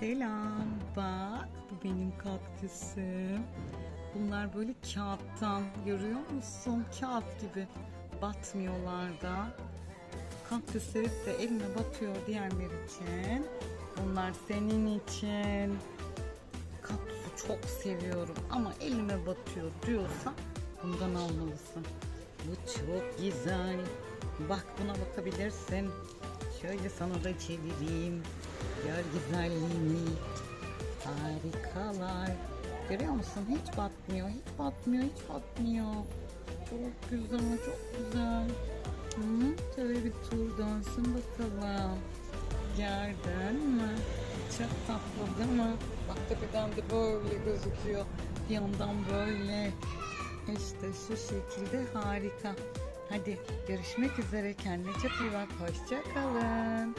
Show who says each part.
Speaker 1: Selam. Bak bu benim kaktüsüm. Bunlar böyle kağıttan görüyor musun? Kağıt gibi batmıyorlar da. Kaktüsleri de eline batıyor diğerler için. Bunlar senin için. Kaktüsü çok seviyorum ama elime batıyor diyorsa bundan almalısın. Bu çok güzel. Bak buna bakabilirsin. Şöyle sana da çevireyim. Gör güzelliğini. Harikalar. Görüyor musun? Hiç batmıyor, hiç batmıyor, hiç batmıyor. Çok güzel, çok güzel. Hı? Şöyle bir tur dönsün bakalım. Gördün mü? Çok tatlı değil mi? Bak tepeden de böyle gözüküyor. Bir yandan böyle. İşte şu şekilde harika. Hadi görüşmek üzere. Kendine çok iyi bak. Hoşça kalın.